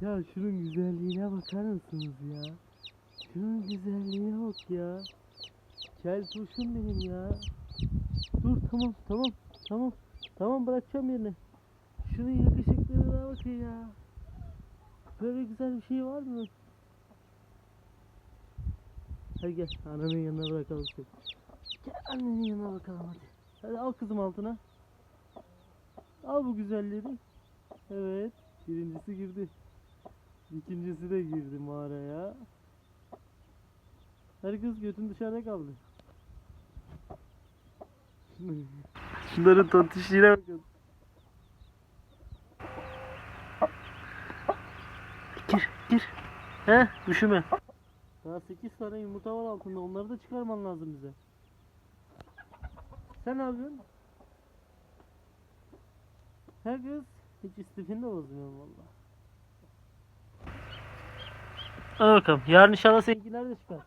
Ya şunun güzelliğine bakar mısınız ya? Şunun güzelliğine bak ya. Kel turşum benim ya. Dur tamam tamam tamam. Tamam bırakacağım yerine. Şunun yakışıklılığına bakın ya. Böyle güzel bir şey var mı? Hadi gel annenin yanına bırakalım seni. Gel annenin yanına bakalım hadi. Hadi al kızım altına. Al bu güzelleri. Evet. Birincisi girdi. İkincisi de girdi mağaraya. Her kız götün dışarıda kaldı. Şunların tontişliğine bakın. Gir gir. He üşüme. Daha 8 tane yumurta var altında. Onları da çıkarman lazım bize. Sen ne yapıyorsun? He kız. Hiç istifini de bozmuyorum valla. Hadi bakalım. Yarın inşallah seninkiler de çıkar.